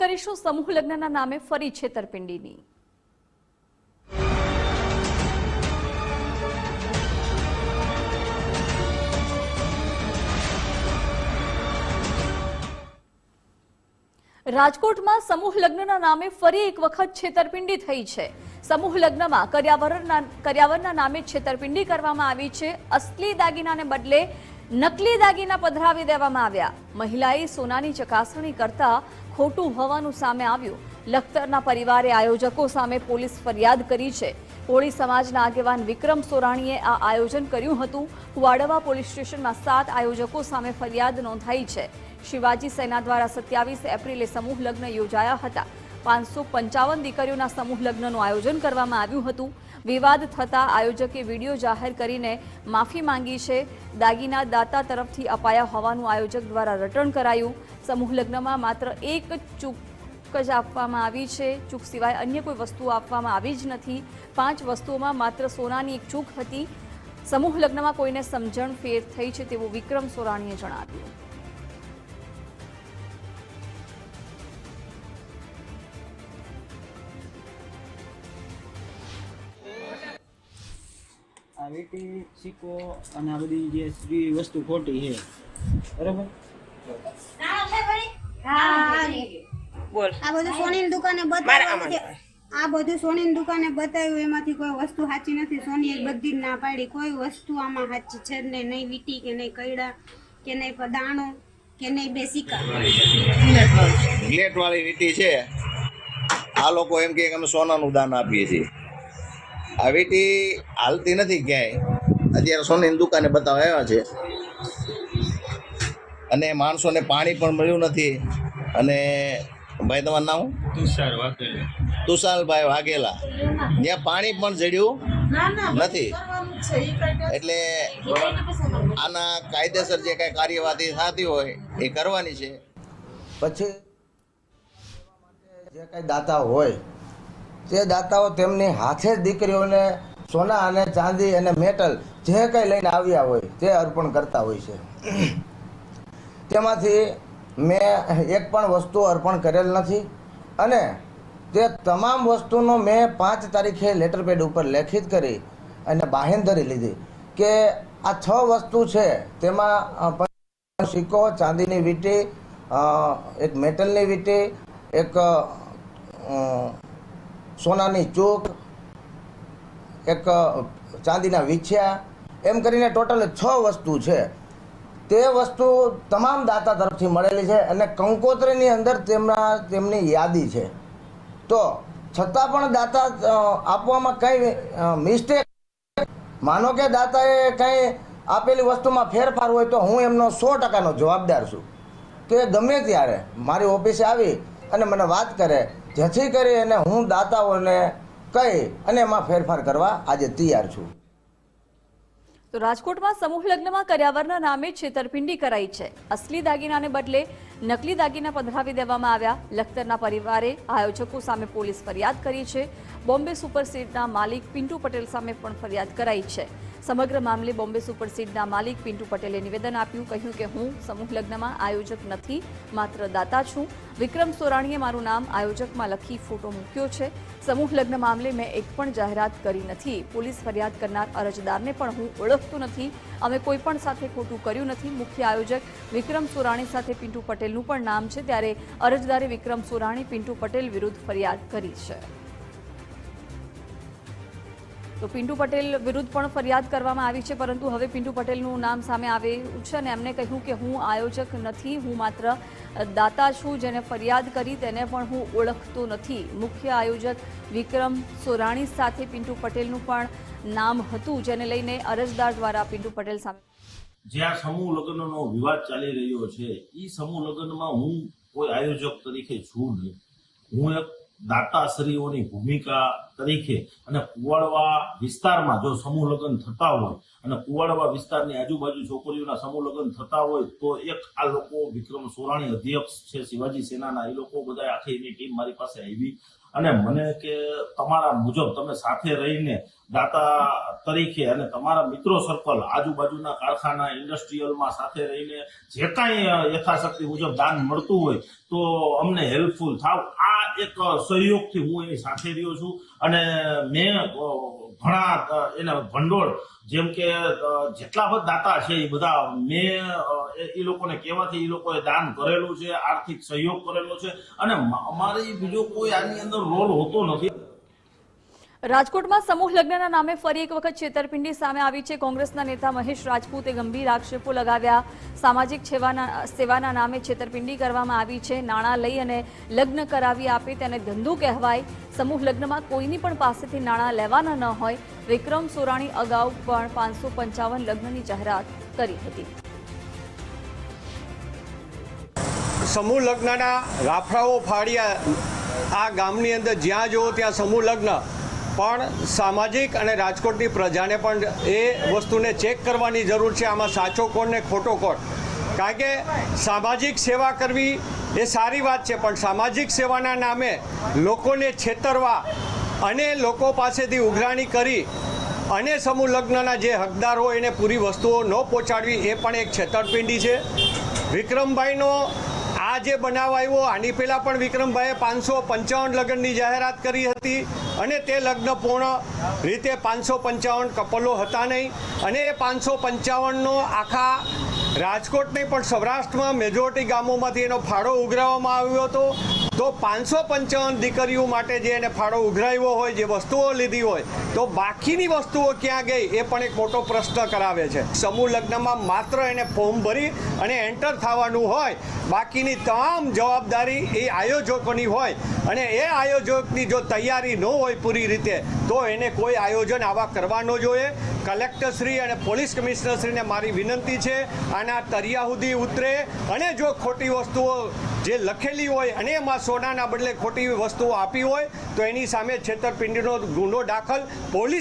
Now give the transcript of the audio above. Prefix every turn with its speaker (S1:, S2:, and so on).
S1: કરીશું. સમૂહ લગ્નના નામે ફરી છેતરપિંડીની. રાજકોટમાં સમૂહ લગ્નના નામે ફરી એક વખત છેતરપિંડી થઈ છે. સમૂહ લગ્નમાં કર્યાવરના કર્યાવરના નામે છેતરપિંડી કરવામાં આવી છે. અસલી દાગીનાને બદલે નકલી દાગીના પધરાવી દેવામાં આવ્યા. મહિલાએ સોનાની ચકાસણી કરતા ખોટું હોવાનું સામે આવ્યું. લખતરના પરિવારે આયોજકો સામે પોલીસ ફરિયાદ કરી છે. કોળી સમાજના આગેવાન વિક્રમ સોરાણીએ આ આયોજન કર્યું હતું. વાડવા પોલીસ સ્ટેશનમાં સાત આયોજકો સામે ફરિયાદ નોંધાઈ છે. શિવાજી સેના દ્વારા સત્યાવીસ એપ્રિલે સમૂહ લગ્ન યોજાયા હતા. પાંચસો પંચાવન દીકરીઓના સમૂહ લગ્નનું આયોજન કરવામાં આવ્યું હતું. વિવાદ થતા આયોજકે વીડિયો જાહેર કરીને માફી માંગી છે. દાગીના દાતા તરફથી અપાયા હોવાનું આયોજક દ્વારા રટણ કરાયું. સમૂહ લગ્નમાં માત્ર એક ચૂક જ આપવામાં આવી છે. ચૂક સિવાય અન્ય કોઈ વસ્તુઓ આપવામાં આવી જ નથી. પાંચ વસ્તુઓમાં માત્ર સોનાની એક ચૂક હતી. સમૂહ લગ્નમાં કોઈને સમજણ ફેર થઈ છે તેવું વિક્રમ સોરાણીએ જણાવ્યું.
S2: આ વીટી સિક્કો અને આ બધી જે સ્ત્રી વસ્તુ ખોટી છે. બરાબર?
S3: બોલ.
S4: આ બધું સોનીની દુકાને બતાવ્યું છે. આ બધું સોનીની દુકાને બતાવ્યું એમાંથી કોઈ વસ્તુ સાચી નથી. સોની બધી જ ના પાડી. કોઈ વસ્તુ આમાં સાચી છે જ નહીં. નહીં વીટી કે નહીં કૈડા કે નહીં દાણો કે નહીં બે સિક્કા.
S5: ગ્લેટ વાળી વીંટી છે. આ લોકો એમ કે અમે સોનાનું દાન આપીએ છીએ. વીંટી હાલતી નથી ક્યાંય. અત્યારે સોની દુકાને બતાવવા આવ્યા છે. અને માણસોને પાણી પણ મળ્યું નથી. અને ભાઈ તમારું નામ?
S6: તુષાર વાઘેલા.
S5: તુષાલભાઈ વાઘેલા. ત્યાં પાણી પણ જડ્યું નથી. એટલે આના કાયદેસર જે કાંઈ કાર્યવાહી થતી હોય એ કરવાની છે.
S7: પછી જે કાંઈ દાતા હોય તે દાતાઓ તેમની હાથે જ દીકરીઓને સોના અને ચાંદી અને મેટલ જે કંઈ લઈને આવ્યા હોય તે અર્પણ કરતા હોય છે. તેમાંથી મેં એક પણ વસ્તુ અર્પણ કરેલ નથી અને તે તમામ વસ્તુનો મેં પાંચ તારીખે લેટર પેડ ઉપર લેખિત કરી અને બાહેંધરી લીધી કે આ છ વસ્તુ છે તેમાં સિક્કો, ચાંદીની વીંટી એક મેટલની વીંટી, એક સોનાની ચોક, એક ચાંદીના વિછ્યા, એમ કરીને ટોટલ છ વસ્તુ છે. તે વસ્તુ તમામ દાતા તરફથી મળેલી છે અને કંકોત્રીની અંદર તેમના, તેમની યાદી છે. તો છતાં પણ દાતા આપવામાં કંઈ મિસ્ટેક માનો કે દાતાએ કંઈ આપેલી વસ્તુમાં ફેરફાર હોય તો હું એમનો સો ટકાનો જવાબદાર છું. કે ગમે ત્યારે મારી ઓફિસે આવી અને મને વાત કરે જેથી કરી અને હું દાતાઓને કહી અને એમાં ફેરફાર કરવા આજે તૈયાર છું.
S1: તો રાજકોટમાં સમૂહ લગ્નમાં કર્યાવરના નામે છેતરપિંડી કરાઈ છે. અસલી દાગીનાને બદલે નકલી દાગીના પધરાવી દેવામાં આવ્યા. લખતરના પરિવારે આયોજકો સામે પોલીસ ફરિયાદ કરી છે. બોમ્બે સુપર સીટના માલિક પિન્ટુ પટેલ સામે પણ ફરિયાદ કરાઈ છે. સમગ્ર મામલે બોમ્બે સુપર સીડના માલિક પિન્ટુ પટેલે નિવેદન આપ્યું, કહ્યું કે હું સમૂહ લગ્નમાં આયોજક નથી, માત્ર દાતા છું. વિક્રમ સોરાણીએ મારું નામ આયોજકમાં લખી ફોટો મૂક્યો છે. સમૂહ લગ્ન મામલે મેં એક પણ જાહેરાત કરી નથી. પોલીસ ફરિયાદ કરનાર અરજદારને પણ હું ઓળખતો નથી. અમે કોઈ પણ સાથે ખોટું કર્યું નથી. મુખ્ય આયોજક વિક્રમ સોરાણી સાથે પિન્ટુ પટેલનું પણ નામ છે. ત્યારે અરજદારે વિક્રમ સોરાણી પિન્ટુ પટેલ વિરુદ્ધ ફરિયાદ કરી છે. તો પિન્ટુ પટેલ વિરુદ્ધ પણ ફરિયાદ કરવામાં આવી છે, પરંતુ હવે પિન્ટુ પટેલનું નામ સામે આવ્યું છે અને એમણે કહ્યું કે હું આયોજક નથી, હું માત્ર દાતા છું જેને ફરિયાદ કરી તેને પણ હું ઓળખતો નથી. મુખ્ય આયોજક વિક્રમ સોરાણી સાથે પિન્ટુ પટેલનું પણ નામ હતું, જેને લઈને અરજદાર દ્વારા પિન્ટુ પટેલ સામે
S6: જે સમૂહ લગ્નનો વિવાદ ચાલી રહ્યો છે એ સમૂહ લગ્નમાં હું કોઈ આયોજક તરીકે છું નહીં. હું એક દાતાશ્રીઓની ભૂમિકા તરીકે અને કુવાડવા વિસ્તારમાં જો સમૂહ લગ્ન થતા હોય અને કુવાડવા વિસ્તારની આજુબાજુ છોકરીઓના સમૂહ લગ્ન થતા હોય તો એક આ લોકો વિક્રમ સોરાણી અધ્યક્ષ છે, શિવાજી સેનાના. એ લોકો બધા આખી એની ટીમ મારી પાસે આવી. અને મને કે તમારા મુજબ તમે સાથે રહીને દાતા તરીકે અને તમારા મિત્રો સર્કલ આજુબાજુના કારખાના ઇન્ડસ્ટ્રીયલમાં સાથે રહીને જે કાંઈ યથાશક્તિ મુજબ દાન મળતું હોય તો અમને હેલ્પફુલ થાવ. આ એક સહયોગથી હું એની સાથે રહ્યો છું અને મેં ઘણા એના ભંડોળ, જેમ કે જેટલા બધા દાતા છે એ બધા, મેં એ- લોકોને કહેવાથી એ લોકોએ દાન કરેલું છે, આર્થિક સહયોગ કરેલો છે, અને અમારી બીજો કોઈ આની અંદર રોલ હોતો નથી.
S1: રાજકોટમાં સમૂહ લગ્નના નામે ફરી એક વખત છેતરપિંડી સામે આવી છે. કોંગ્રેસના નેતા મહેશ રાજપૂતે ગંભીર આક્ષેપો લગાવ્યા. સામાજિક સેવાના નામે છેતરપિંડી કરવામાં આવી છે. નાણાં લઈ અને લગ્ન કરાવી આપે તેને ધંધો કહેવાય. સમૂહ લગ્નમાં કોઈની પણ પાસેથી નાણાં લેવાના ન હોય. વિક્રમ સોરાણી અગાઉ પણ પાંચસો પંચાવન લગ્નની જાહેરાત કરી હતી.
S8: સમૂહ લગ્નના રાફડાઓ ફાડ્યા. આ ગામની અંદર જ્યાં જુઓ ત્યાં સમૂહ લગ્ન પણ સામાજિક અને રાજકોટની પ્રજાને પણ એ વસ્તુને ચેક કરવાની જરૂર છે. આમાં સાચો કોણ ને ખોટો કોણ? કારણ કે સામાજિક સેવા કરવી એ સારી વાત છે, પણ સામાજિક સેવાના નામે લોકોને છેતરવા અને લોકો પાસેથી ઉઘરાણી કરી અને સમૂહ લગ્નના જે હકદાર હોય એને પૂરી વસ્તુઓ ન પહોંચાડવી એ પણ એક છેતરપિંડી છે. વિક્રમભાઈનો આ જે બનાવ આવ્યો, આની પહેલાં પણ વિક્રમભાઈએ પાંચસો પંચાવન લગ્નની જાહેરાત કરી હતી અને તે લગ્ન પૂર્ણ રીતે પાંચસો પંચાવન કપલો હતા નહીં. અને એ પાંચસો પંચાવનનો આખા રાજકોટ નહીં, પણ સૌરાષ્ટ્રમાં મેજોરિટી ગામોમાંથી એનો ફાળો ઉઘરાવવામાં આવ્યો હતો. તો પાંચસો પંચાવન દીકરીઓ માટે જે એને ફાળો ઉઘરાવ્યો હોય, જે વસ્તુઓ લીધી હોય, તો બાકીની વસ્તુઓ ક્યાં ગઈ એ પણ એક મોટો પ્રશ્ન કરાવે છે. સમૂહ લગ્નમાં માત્ર એને ફોર્મ ભરી અને એન્ટર થવાનું હોય, બાકીની તમામ જવાબદારી એ આયોજકોની હોય અને એ આયોજકની જો તૈયારી ન હોય પૂરી રીતે, તો એને કોઈ આયોજન આવા કરવા ન જોઈએ. કલેક્ટરશ્રી અને પોલીસ કમિશનરશ્રીને મારી વિનંતી છે, આના તરિયા સુધી ઉતરે અને જો ખોટી વસ્તુઓ જે લખેલી હોય અને એમાં સોનાના બદલે ખોટી વસ્તુઓ આપી હોય, તો એની સામે છેતરપિંડીનો ગુનો દાખલ પોલીસ